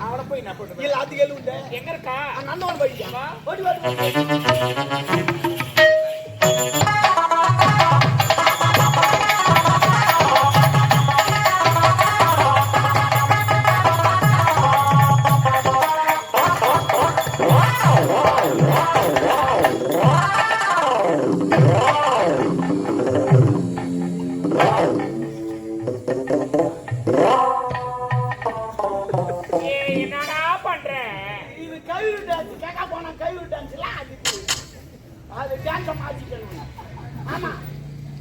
அவளை போய் என்ன பண்ணுவேன் இல்ல அது எழுவுண்டு எங்க இருக்கா? அங்க அண்ணன் போயிட்டா வா. மாத்திக்கணும் ஆமா.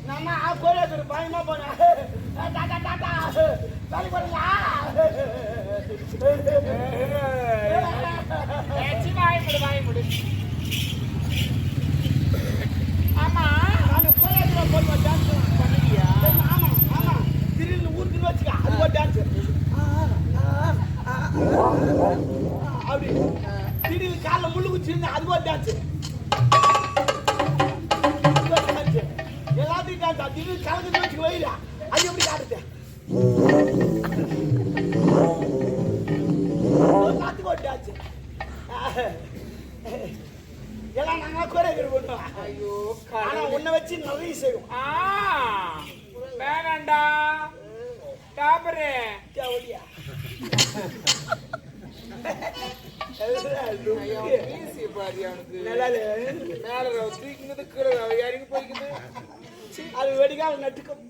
நம்ம கோயிலுக்கு பயமா போனேன் டாடா டாடா வேலை போறீங்களா முடு முடு. ஆமா. நான் கோயிலுக்கு போய் டான்ஸ் ஆமா ஆமா. திடீர்னு ஊருக்கு வச்சுக்க. அது ஒரு டான்ஸ் அப்படி. திடீர்னு காலைல முள்ளு குச்சி அது ஒரு டான்ஸ் கலந்து அது எப்படி காட்டுது எல்லாத்துக்கும் ஒரு டான்ஸ் எல்லாம் நாங்க கோரியோகிராஃபி பண்ணுவோம் ஐயோ ஆனா. உன்னை வச்சு நிறைய செய்வோம் வேணாண்டா டாபரு நல்லா மேல தூக்கினது கீழே ரவ இறங்கி போய்க்குது அது வெடிகால நட்டுக்கும்.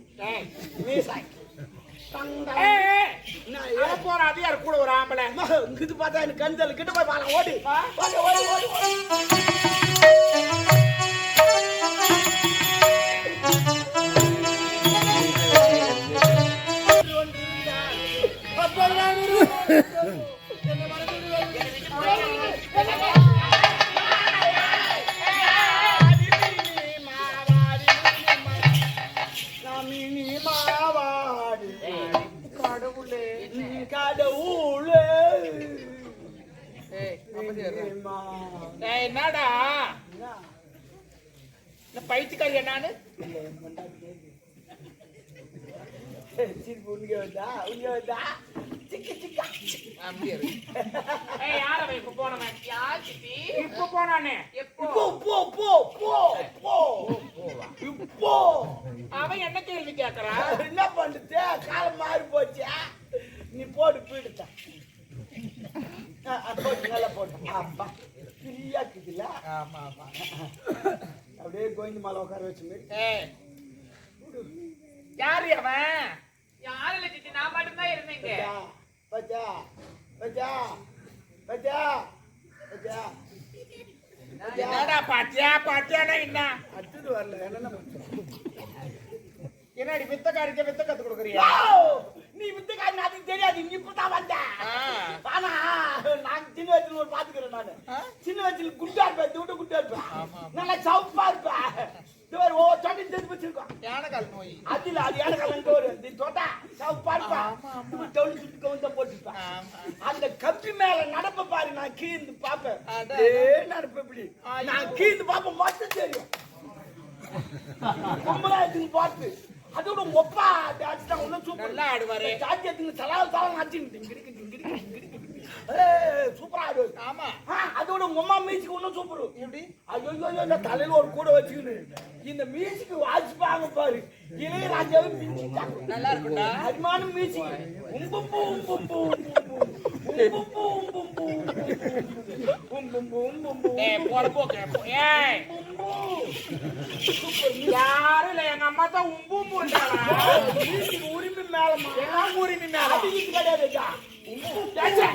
என்ன அவ போற அது யார் கூட ஒரு ஆம்பளை. இது பார்த்தா எனக்கு கந்தல் கிட்ட போய் பாருங்க ஓடி. ஓடி ஓடி ஓடி. வருதா? உனக்கு வருதா? சிக்கு சிக்கா. அப்படியே. ஏய் யார வை இப்ப போனவன் யார் சித்தி? இப்ப போனானே. எப்போ? போ, போ, போ, போ, போ. இப்போ. அவன் என்ன கேள்வி கேக்குறான் என்ன பண்ணுது காலம் மாறி போச்சு. நீ போடு பீடுத்த போட்டு நல்லா போட்டு அப்பா ஃப்ரீயா இருக்குதுல்ல? ஆமா ஆமா. அப்படியே கோவிந்த மாலை உட்கார வச்சு ஏய். யாரு அவன்? யாரு இல்ல சித்தி நான் மட்டும் தான் இருந்தேங்க பச்சா பச்சா பச்சா பச்சா பச்சா என்னடா பாத்தியா பாத்தியானா என்ன? அடுத்தது வரல என்னென்ன என்னடி வித்த காரிக்க வித்த கத்து கொடுக்குறியா? நீ வித்துக்காரன் அதுக்கு தெரியாது நீ இப்பதான் வந்த. ஆனா நான் சின்ன வயசுல ஒரு பாத்துக்கிறேன் நானு? சின்ன வயசுல குண்டா இருப்பேன் தூட்டு குண்டா இருப்பேன். நல்லா சவுப்பா இருப்பேன். ஒரு ஓ தொட்டி தெரிஞ்சு வச்சிருக்கோம் யானைக்கால் நோய். அது இல்ல அது எனக்கு கலந்து ஒரு இந்த தொட்டா டவுன் சுட்டு கவுந்த போட்டுருப்பேன். அந்த கப்பி மேல நடப்ப பாரு நான் கீழ்ந்து பாப்பேன் ஏ நடப்ப இப்படி ஐயோ. நான் கீழ்ந்து பாப்ப மட்டும் தெரியும். கும்பலா எடுத்துன்னு பார்த்து. அதோட ஒப்பா தான் ஒன்னும் சூப்பர். நல்லா ஆடுவாரு. சாட்சி தலால் தலால் ஏய் சூப்பரா ஆடுவாரு ஆமா. ஆ, அதோட உங்க அம்மா மியூசிக் ஒன்றும் சூப்பர். எப்படி? ஐயோ ஐயோ, இந்த தலையில ஒரு கூட வச்சுக்கின்னு. இந்த மியூசிக் வாசிப்பாங்க பாரு. இளையராஜாவை நல்லா இருக்கும்டா. அருமான மியூசிக் உம்பும்பு உம்பும்பு உம்பும்பு. உம்பும்பு உம்பும்பு உம்பும்பு ஏய் போற போக்க போ. யாரும் இல்ல? எங்க அம்மா தான் உம்பு மூன்றாளா மியூசிக் உரிமை மேலமா எல்லாம் உரிமை மேல அது இது கிடையாதுக்கா ஏச்சே.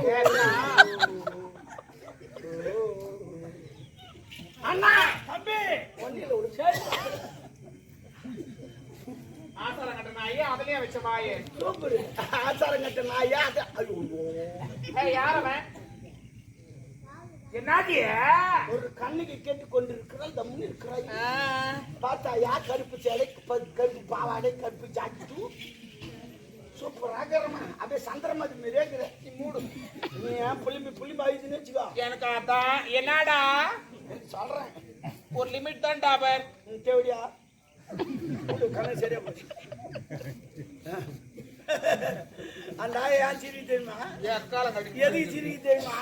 கேட்டா? அண்ணா தம்பி ஒன்னில ஒரு சரி ஆசாரம் கட்ட நாயே அதுலயே வச்ச வாயே சூப்பர் என்ன என்னாடிய ஒரு கண்ணுக்கு கேட்டு கொண்டிருக்கிறாய் தம்னு இருக்கிறாய் பார்த்தாயா கருப்பு சேலை கருப்பு பாவாடை கருப்பு ஜாக்கெட்டு. சூப்பரா இருக்கிறமா அப்படியே சந்திரமதி மாரியே நீ மூடு. நீ ஏன் புளிம்பி புளிம்பி ஆயிடுச்சுன்னு வச்சுக்கோ. எனக்கு அதான். என்னடா? சொல்றேன். ஒரு லிமிட் தான் டாபர் தேவடியா கண்ணு சரியா போச்சு அந்த ஆயா ஏன் சிரிக்கு தெரியுமா எதுக்கு சிரிக்கு தெரியுமா?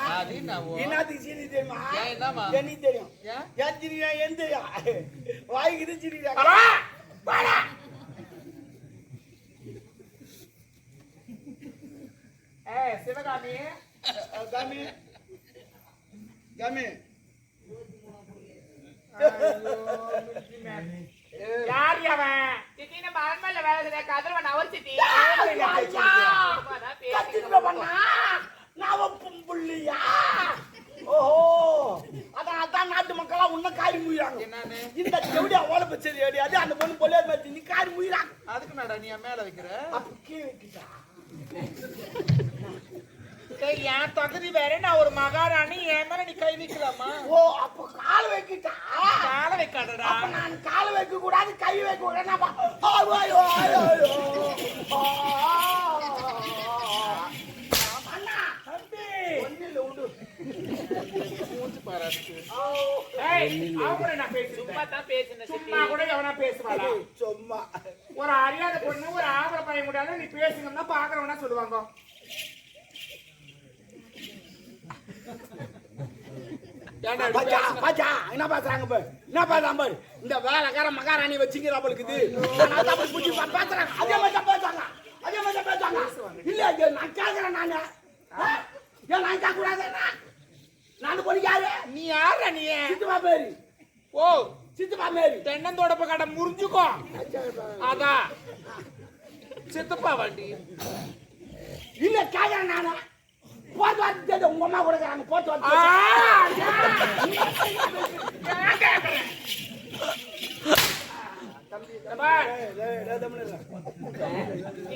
என்னத்துக்கு சிரிக்கு தெரியுமா? எனக்கு தெரியும்? ஏன்? சிரிக்கா ஏன் தெரியும் வாய்க்கு சிரிக்கா ஏய் சிவகாமி. காமி. காமி. யார் அவன்? சித்தி நம்ம அரண்மனையில வேலை செய்ய கதிரவன் அவர் சித்தி. நான் புள்ளியா ஓஹோ. அதான் அதான் நாட்டு மக்களா உன்ன காரி முயிறாங்க. இந்த செவடி அவ்வளவு பச்சது கிடையாது அந்த பொண்ணு பொல்லே மாதிரி நீ காரி முயிறாங்க அதுக்கு நடா நீ மேல வைக்கிற? அப்ப கீழே வைக்கிட்டா? என் தகுதி வேற. நான் ஒரு மகாராணி? என் மேல நீ கை வைக்கலாமா? ஓ அப்ப கால் வைக்கிட்டா? கால வைக்காதடா. நான் கால் வைக்க கூடாது கை வைக்க கூடாது ஒரு அறியாத பொண்ணு ஒரு ஆம்பளை பையன் கூட நீ பேசுங்கன்னா பாக்குறவனா சொல்லுவாங்க ஏன்டா இப்படி பாச்சா, பேசுன? பாச்சா, என்ன பேசுறாங்க பாரு என்ன பேசுறாங்க பாரு? இந்த வேலைக்கார மகாராணி வச்சுங்கிற அவளுக்கு அதனால தான் புடிச்சு பா- பேசுறாங்க அதே மாதிரி பேசுறாங்க அதே மாதிரி பேசுறாங்க இல்ல நான் கேக்குறேன் நானு? ஏன் நான் கேட்க கூடாது நான் பொண்ணு யாரு? நீ யாரா நீ? சித்துமா பேரு. ஓ சித்துமா மேரி தென்னந்தோடப்ப கடை முறிஞ்சுக்கோ. அதான். சித்தப்பா வண்டி. இல்ல கேக்குறேன் நானு. போட்டு வந்து தேடு, உங்க அம்மா கொடுக்குறாங்க போட்டு.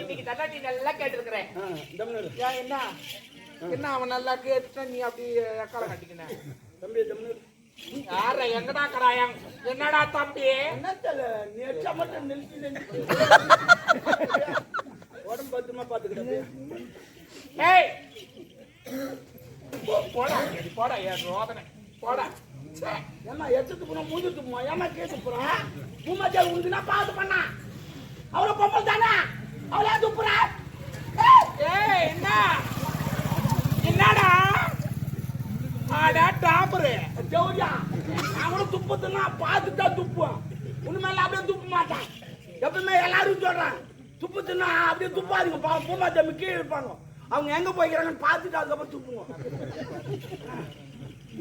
இன்னைக்கு நீ நல்லா கேட்டிருக்கிறேன். என்ன? என்ன அவன் நல்லா கேட்டுட்டா நீ அப்படி எக்கால கட்டிக்கின? தம்பி தம்முனு இரு. யார எங்கடா கடாயம்? என்னடா தம்பி? என்ன தெரியல நீ எச்சா மட்டும் நிறுத்தி. உடம்பு பத்திரமா பாத்துக்கிட்டே ஏய் போடா போடா என் ரோதனை போடா. ஏமா எச்சத்து போனா மூஞ்சி துப்புமா ஏமா கேட்டு போறா பூமாச்சால் உண்டுனா பாத்து பண்ணா. அவளை பொம்பல் தானா? அவளே துப்புறா? ஏய் என்ன என்னடா ஆடா டாப்பரு. ஜவுரியா அவனும் துப்புதுன்னா தான் துப்புவான் உண்மையில அப்படியே துப்ப மாட்டான். எப்பவுமே எல்லாரும் சொல்றான் துப்புதுன்னா அப்படியே துப்பாதீங்க. பா பூமாச்சாமி கீழே இருப்பாங்க. அவங்க எங்க போய்க்கிறாங்கன்னு பார்த்துட்டு அதுக்கப்புறம் துப்புவோம்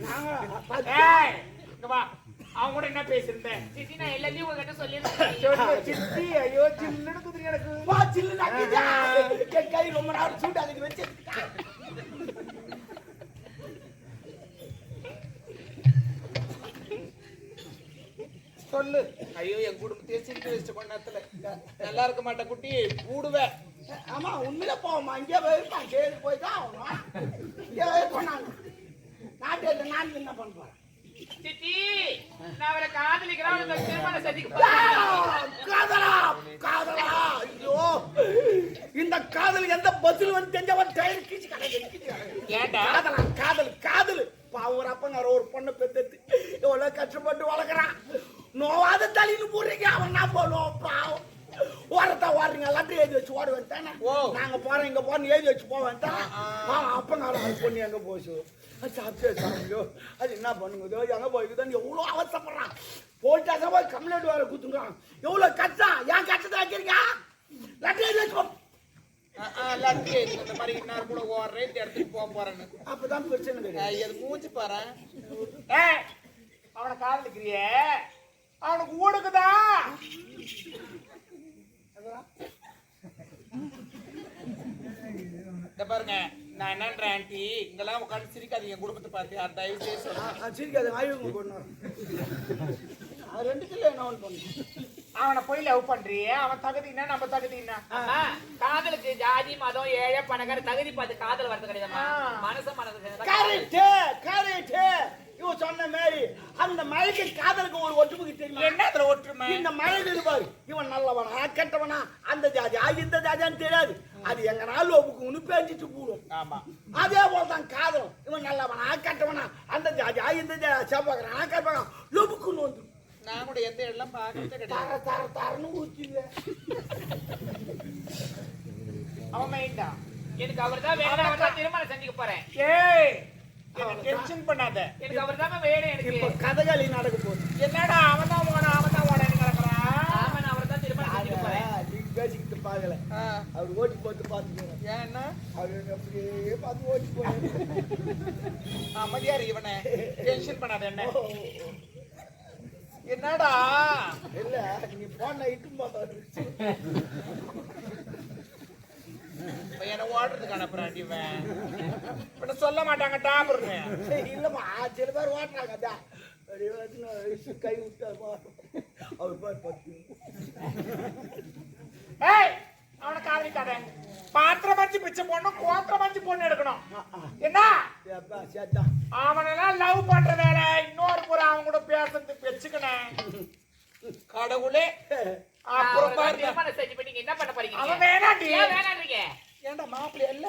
நாங்க அவன் கூட என்ன பேசிருந்தேன் சித்தி நான் எல்லாத்தையும் உங்ககிட்ட சொல்லிருந்தேன் சித்தி ஐயோ சில்லுன்னு குதிரை எனக்கு. வா, ஆக்கிட்டா. என் கை ரொம்ப நேரம் சூடு அதுக்கு வச்சு சொல்லு. ஐயோ என் குடும்பத்தையே சிரிக்க வச்சு கொஞ்ச நேரத்துல. நல்லா இருக்க மாட்டேன் குட்டி. கூடுவேன் ஆமா உண்மையில போவோமா இங்கே போயிருப்பான் சரி போய் தான் ஆகணும். இங்கே போனாங்க நாட்டில் நான் என்ன பண்ண போறேன் சித்தி நான் அவரை காதலிக்கிறேன். சதிக்க ஆ, காதலா காதலா. ஐயோ. இந்த காதல் எந்த பதில் வந்து தெரிஞ்சவன் டயர் கீச்சு கடை ஏன்டா காதலா காதல் காதல். பாவம் ஒரு அப்பங்கார ஒரு பொண்ணை பெத்தெடுத்து எவ்வளவு கஷ்டப்பட்டு வளர்க்குறான். நோவாத தள்ளின்னு போடுறீங்க. அவன் என்ன பண்ணுவோம் பாவம். ஓரத்தா ஓடுறீங்க எல்லாத்தையும் எழுதி வச்சு ஓட வேண்டானே. நாங்க போறோம் இங்க போறோம் எழுதி வச்சு போக வேண்டாம் பாவம் அப்பங்கார அது பொண்ணு எங்க போச்சு? சாப்பிட்டே சாப்பிடுயோ அது என்ன பண்ணுங்க? எங்க போய்க்குதான் எவ்வளோ அவசரப்படுறான். போயிட்டாங்க போய் கம்ப்ளைண்ட் வேற குத்துங்கிறான் எவ்வளவு கஷ்டம் ஏன் கஷ்டத்தை வைக்கிறீங்க? லட்டி எழுதி வச்சு லத்தி இந்த மாதிரி நான் கூட ஓடுறேன் இந்த இடத்துக்கு போக போறேன்னு. அப்பதான் பிரச்சனை கிடையாது அது மூச்சு பாரு. அவனை காதலிக்கிறியே? அவனுக்கு ஊடுக்குதா? பாருங்க. நான் என்னன்றேன் ஆண்டி இங்கெல்லாம் உட்காந்து சிரிக்காதீங்க என் குடும்பத்தை பார்த்து. அது தயவு செய்து சொல்லுங்க. சிரிக்காத கொண்டு வரேன் அது ரெண்டு கிலோ என்ன ஒன்று பண்ணு? அவனை போய் லவ் பண்றியே. அவன் தகுதி என்ன நம்ம தகுதி என்ன? அம்மா, காதலுக்கு ஜாதி மதம் ஏழை பணக்கார தகுதி பார்த்து காதல் வரது கிடையாதும்மா. ஆ. மனசு மனசு கரெக்ட் கரெக்ட் இவன் சொன்ன மாதிரி அந்த மழைக்கு காதலுக்கு ஒரு ஒற்றுமைக்கு தெரியுமா என்ன அதுல ஒற்றுமை? இந்த மழை இருப்பாரு இவன் நல்லவனா கெட்டவனா அந்த ஜாதி இந்த ஜாதியான்னு தெரியாது. அது எங்க நாள் ஒப்புக்குன்னு பேஞ்சிட்டு போடும் ஆமா. அதே போல தான் காதலும் இவன் நல்லவனா கெட்டவனா அந்த ஜாதி ஆ, இந்த ஜாதி செவ்வாய்க்கிறானா கெட்டவனா லொபுக்குன்னு வந்து நான் கூட எந்த இடம் பார்க்கறதே தர தர தரன்னு ஊற்றிங்க அவன் மைண்டா? எனக்கு அவர் தான் வேணும் அவர் தான் திருமணம் செஞ்சுக்க போறேன். ஏய் டென்ஷன் பண்ணாத. எனக்கு அவர் தான் வேணும் இப்ப எனக்கு கதகளி நடக்க போகுது. என்னடா அவன் தான் ஓன அவன் தான் கிடக்குறான்? ஆமா நான் அவர் தான் திருமணம் செஞ்சுக்க போறேன். பேசிக்கிட்டு பாக்கல அவர் ஓட்டி போட்டு பாத்துக்கிறேன் ஏன்னா? அவர் அப்படியே பார்த்து ஓட்டி போய் அமைதியாரு இவனை. டென்ஷன் பண்ணாத என்ன. என்னடா? இல்ல நீ போன இட்டு போதாரு இப்ப என்ன ஓடுறதுக்கு அனுப்புறான் இவன். இப்ப சொல்ல மாட்டாங்க டாபர்னு. இல்லம்மா சில பேர் ஓட்டுறாங்க அதான். கை விட்டார் பா அவர் பாரு பத்து ஏய் அவனை காதலிக்காத. பாத்திரம் மஞ்சு பிச்சை போடணும் கோத்திரம் மஞ்சு பொண்ணு எடுக்கணும். என்ன? அவனெல்லாம் லவ் பண்ற வேலை. இன்னொரு முறை அவன் கூட பேசுறதுக்கு வச்சுக்கணும் கடவுளே. நான் அப்புறம் பாருங்க செஞ்சு போய் நீங்க என்ன பண்ண போறீங்க? அவன் வேணாண்டி. ஏன் வேணான்றீங்க? ஏன்டா மாப்பிள்ளை இல்ல?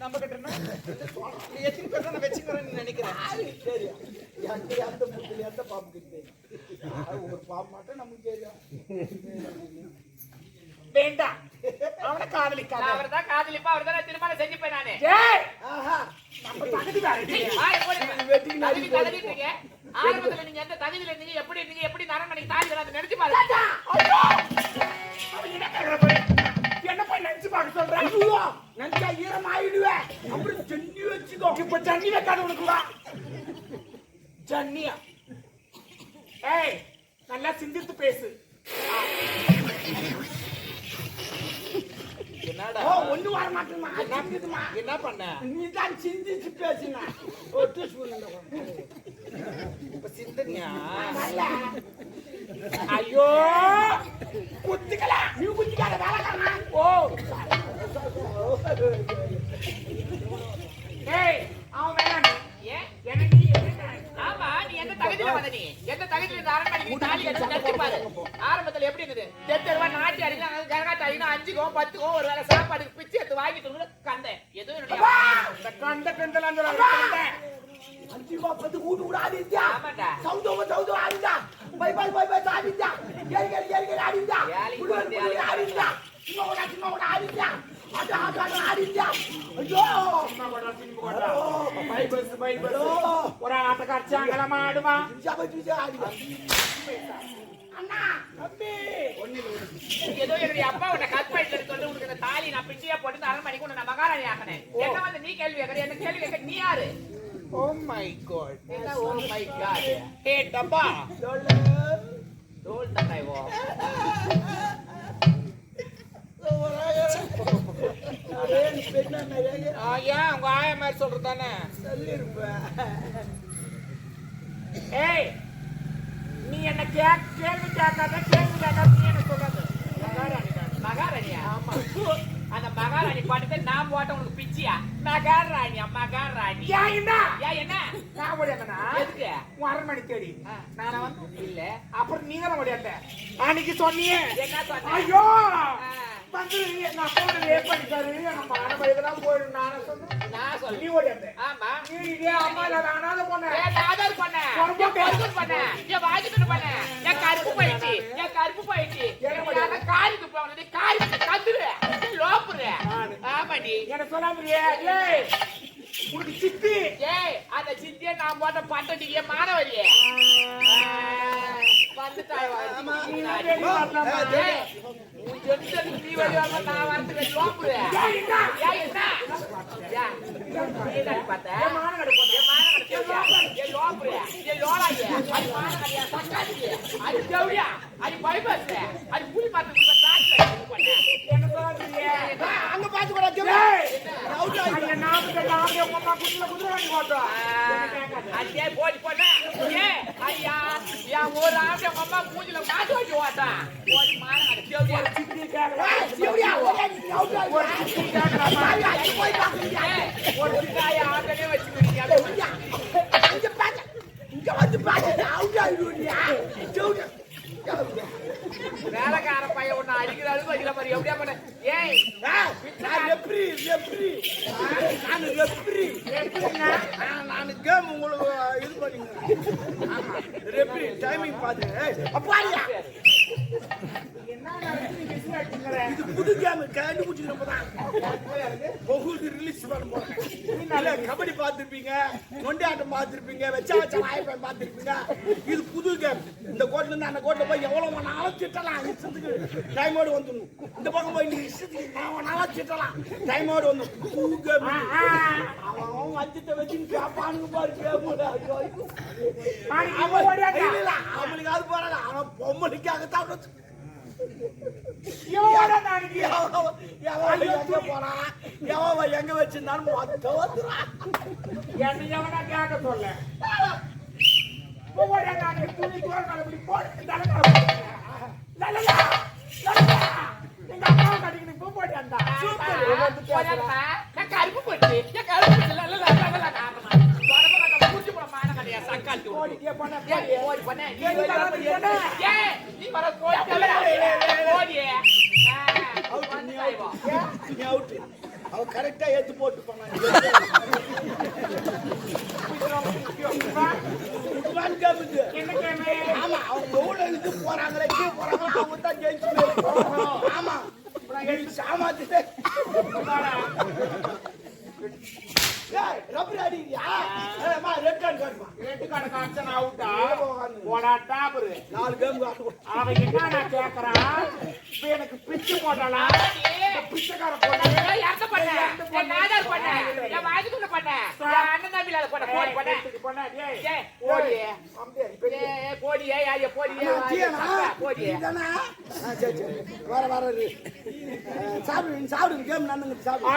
நம்ம கிட்ட எத்தனை பேர் தான் வச்சுக்கிறேன்னு நினைக்கிறேன். சரி எந்த எந்த முட்டில் எந்த பாம்பு கிட்ட ஒரு பாம்பு மட்டும் நமக்கு தெரியும் வேண்டாம் அவனை காதலிக்காத நான் அவர் தான் காதலிப்பா அவர் தான் திருமணம் செஞ்சுப்பேன் நானு. ஆரம்பத்துல நீங்க எந்த தகுதியில இருந்தீங்க எப்படி இருந்தீங்க எப்படி இந்த அரண்மனைக்கு தாலி அதை நினைச்சு பாருங்க. என்ன போய் நினைச்சு பார்க்க சொல்ற? ஐயோ! நினைச்சா ஈரம் ஆயிடுவேன் அப்புறம் சென்னி வச்சுக்கோ. இப்ப ஜன்னி வைக்காத உனக்கு வா. ஜன்னியா? ஏய், நல்லா சிந்தித்து பேசு. என்னடா? ஓ ஒண்ணு வர மாட்டேமா சிந்திதுமா என்ன பண்ண? நீ தான் சிந்திச்சு பேசினா. ஒட்டு சூழ்நிலை இப்ப சிந்தனியா? வரல. ஐயோ! குத்திக்கல. நீ குத்திக்காத வேலைக்காரனா? ஓ! ஏய் அவன் வேணாம் ஏன்? எனக்கு ஆமா நீ எந்த தகுதியில வந்த நீ? எந்த தகுதியில இந்த அரண்மனைக்கு தாலி கட்டி பாரு. ஆரம்பத்துல எப்படி இருந்தது? நாட்டி அடிக்கலாம் அஞ்சுக்கோ பத்துக்கோ ஒரு வேளை சாப்பாடுக்கு பிச்சை எடுத்து வாங்கிட்டு கூட கண்டேன். எதுவும் கண்ட கண்டல அந்த அஞ்சு பத்து கூட்டு கூட ஆடிச்சா. சவுதோ சவுதோ ஆடிச்சா பை பை பை பை ஆடிச்சா ஏறி ஏறி ஏறி ஏறி ஆடிச்சா ஆடிச்சா சின்ன கூட சின்ன கூட ஆடிச்சா அது அது அது ஆடிச்சா ஐயோ! பை பஸ் பை பஸ். ஒரு ஆட்டக்கார சாங்கலமா ஆடுவா ஏதோ என்னுடைய அப்பா உன்னை கற்பழிட்டு சொல்லி உனக்கு இந்த தாலி நான் பிச்சையா போட்டு அரண்மனைக்கு உன்னை நான் மகாராணி ஆக்கினேன். என்ன வந்து நீ கேள்வி கேட்கற என்ன கேள்வி கேட்க நீ யாரு? ஓ my God oh my God hey டப்பா. ஏன் உங்க ஆயா மாதிரி சொல்றது தானே? சொல்லிருப்பேன். ஏய் நீ என்ன கே கேள்வி கேட்காத கேள்வி கேட்காத நீ என்ன சொல்றது? மகாராணி. மகாராணியா? ஆமா. அந்த மகாராணி பாட்டு நான் போட்ட உனக்கு பிச்சியா? மகாராணியா மகாராணி. ஏன் என்ன? ஏன் என்ன? நான் ஓடியாங்கண்ணா எதுக்கு? அரண்மனை தேடி. நான் வந்து இல்ல. அப்புறம் நீ தானே ஓடியாண்ட அன்னைக்கு சொன்னியே. என்ன சொன்ன? ஐயோ! ஆ. நான் எங்க பண்ணிட்டாரு நம்ம தான் போயிடும் நானே சொல்லுவேன் நான் சொல்லி நீ ஆமா நீ இதே அம்மா இல்ல அனாத பொண்ணு ஏன் காதல் ஏன் ஏன் வாங்கிட்டு கருப்பு போயிடுச்சு ஏன் கருப்பு போயிடுச்சு என்ன காரிக்கு போனது காரி கத்துரு லோப்புரு ஆமாடி என்ன சொல்லாமறியே ஏய் உனக்கு சித்தி ஏய் அந்த சித்திய நான் போட்ட பட்டடி ஏன் மாணவரியே அது அது தேவடியா? அது bypass? அது புலி பார்த்து உள்ள tractor இது பண்ண. என்ன சொல்லாமறியே? அங்க பாத்து கூட ஏய், அது என் நாட்டுக்கு நாங்க உங்க அம்மா குதிரை குதிரை வாங்கி போட்டோம். என்ன கேட்காத. அடியே போடி போட்டா ஏ ஐயா என் ஒரு ஆம்பளை உங்க அம்மா மூஞ்சில மாட்டு வச்சு ஓட்டா போடி மாற அது கேவடியா சித்தி கேக்குறா. எப்படியா ஒரே நீ out ஆ ஒரு சித்தி கேக்குறாமா. பாவி, அடி போய் பாக்குறியா? ஒரு சித்தாய ஆம்பளே வச்சுக்கிறீங்க அதை எப்படியா? இங்க பாத்து, இங்க வந்து பாத்து, out ஆயிடுவியா? ஜவுளி. வேலைக்கார பையன் ஒண்ணு அடிக்கிற அளவுக்கு அடிக்கிற மாதிரி எப்படியா பண்ண ஏய் ஏய், நான் ரெப்ரி, ரெப்ரி. நான் ரெப்ரி. ஆ, நான் கேம் உங்களுக்கு இது பண்ணிக்கிறேன். ஆமா, ரெப்ரி, டைமிங் பார்த்து. அப்பாடியா. இது புது கேம் ரிலீஸ் பண்ண போறேன் கபடி பார்த்திருப்பீங்க நொண்டி ஆட்டம் பார்த்திருப்பீங்க வெச்சா வச்ச வாய்ப்பேன் பார்த்திருப்பீங்க இது இந்த கோட்ல இருந்து அந்த கோட்ல போய் எவ்வளவு வேணாலும் திட்டலாம். இஷ்டத்துக்கு டைமோடு வந்துடணும். இந்த பக்கம் போய் நீ இஷ்டத்துக்கு நான் வேணாலும் திட்டலாம். டைமோடு வந்து அவன் வஞ்சத்தை வச்சு கேப்பானுங்க பாரு அவனுக்கு அது போறாங்க. அவன் போறான்? எவன் எங்க வச்சிருந்தாலும் மொத்த வந்துடுறான். என்னை எவனா கேட்க சொல்ல. துணி தோல் போட்டு தலை எங்க அம்மாவை கட்டிக்கிட்டு இப்ப போட்டியாண்டா. சூப்பர். கருப்பு போட்டு கருப்பு ஓடி, ஓடி நீ வர ஓடி அவுட் அவ கரெக்டா ஏத்து போட்டு போனான் என்ன கேமு? ஆமா அவங்க எவ்வளவு இது போறாங்களே கீழே போறாங்களோ அவங்க தான் ஜெயிச்சு ஆமா. ஏய் ரப்பர் அடிக்கிறியா? ரெட் கார்டு காட்டுமா ரெட்டு கடை காய்ச்சல் அவுட்டா? போடா, டாபரு. நாலு கேம் காட்டுவோம் அவன் என்ன நான் கேக்குறான்? இப்ப எனக்கு பிச்சு போட்டாளா? பிச்சைக்கார பொண்ணு ஏய் யார்ட்ட பண்ண என் நாதார் பண்ண என் வாய்க்குள்ள பண்ண என் அண்ணன் தம்பில பண்ண போடி பண்ண ஏய், பொண்ணா, ஏய். ஏய் போடி அப்படியே, பெரிய. ஏய் போடி ஏய் ஐயா போடி ஜீயனா? போடி நீதானா? ஆ, சரி, சரி. வர, வர, சாப்பிடுங்க. கேம் நடந்துங்க, சாப்பிடுங்க.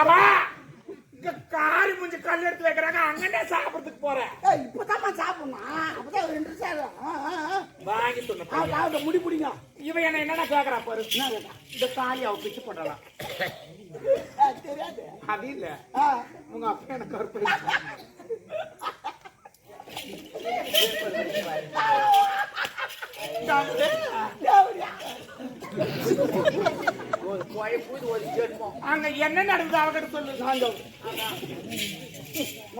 காரி முஞ்சி கல் எடுத்து வைக்கிறாங்க. அங்கனே சாப்பிடறதுக்கு போறேன் ஏய், இப்பதாம்மா சாப்பிடணும். அப்பதான் ஆ. வாங்கி சொன்ன முடி பிடிங்க. இவன் என்ன என்னடா கேக்குறா பாரு? இந்த தாலி அவ பிச்சு ஆ, தெரியாது. அது இல்ல உங்க அப்பா எனக்கு. ஒரு அங்க என்ன நடக்குது அவகிட்ட சொல்லு சாந்தம்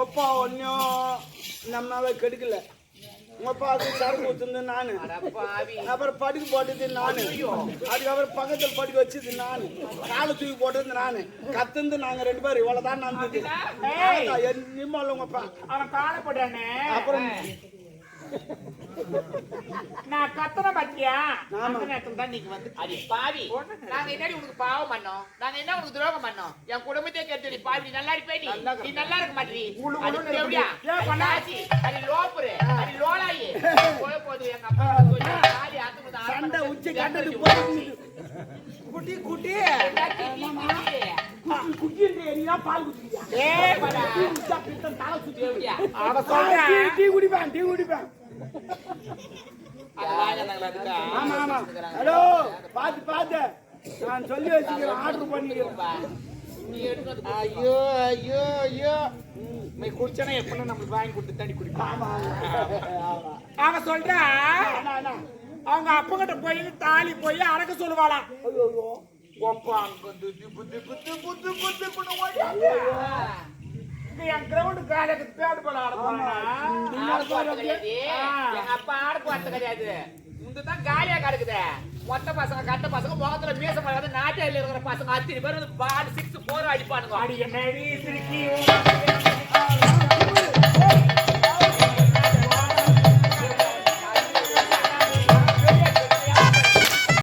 அப்பா ஒன்னும் நம்மளால கெடுக்கல உங்க அப்பாவுக்கு சரக்கு ஊத்துனது நானு. அப்புறம் படுக்க போட்டது நானு. அதுக்கப்புறம் பக்கத்துல படுக்க வச்சது நானு. காலை தூக்கி போட்டது நானு. கத்துந்து நாங்க ரெண்டு பேரும். இவ்வளவுதான் நடந்தது. நிம்மல உங்க அப்பா அவன் காலப்படானே அப்புறம் நான் கத்தன பத்தியா. அந்த நேரத்துல தான் நீங்க வந்து அடி பாவி. நாங்க என்னடி உனக்கு பாவம் பண்ணோம்? நாங்க என்ன உனக்கு துரோகம் பண்ணோம்? என் குடும்பத்தையே கேட்டு பாவி நீ நல்லா இருப்பே நீ. நல்லா இருக்க. மாட்டீ உளு அது உளுன்னு எப்படியா? பண்ணாச்சி அது லோப்புரு அது லோலாயி. போய் போது எங்க அப்பா சொல்லி ஆடி ஆத்துமுது சண்டை உச்சி கண்டது போட்டு குட்டி குட்டி. குடிப்பேன் டீ குடிப்பேன்? ஆமா ஆமா ஹலோ பாத்து பாத்து நான் சொல்லி வச்சுக்கிறேன் ஆர்டர் பண்ணிக்கிறேன். ஐயோ ஐயோ ஐயோ. நீ குடிச்சனா நம்மளுக்கு வாங்கி கொடுத்து தண்ணி குடிப்பான் அவன் சொல்றா. அவங்க அப்பங்கிட்ட போய் தாலி போய் அடக்க சொல்லுவாளாம் ஐயோ. ஒப்பா அங்க திப்பு திப்பு திப்பு திப்பு திப்புன்னு என் கிரவுண்டு காலைக்கு போல ஆட போறானா? எங்க அப்பா ஆடு போறது கிடையாது. முந்துதான் காலியா கிடக்குது. மொத்த பசங்க கட்ட பசங்க முகத்துல மீச மழை நாட்டில இருக்கிற பசங்க அத்தனை பேர் வந்து பாடு சிக்ஸ் போர் அடிப்பானுங்க. அடி என்னடி சிரிக்கி.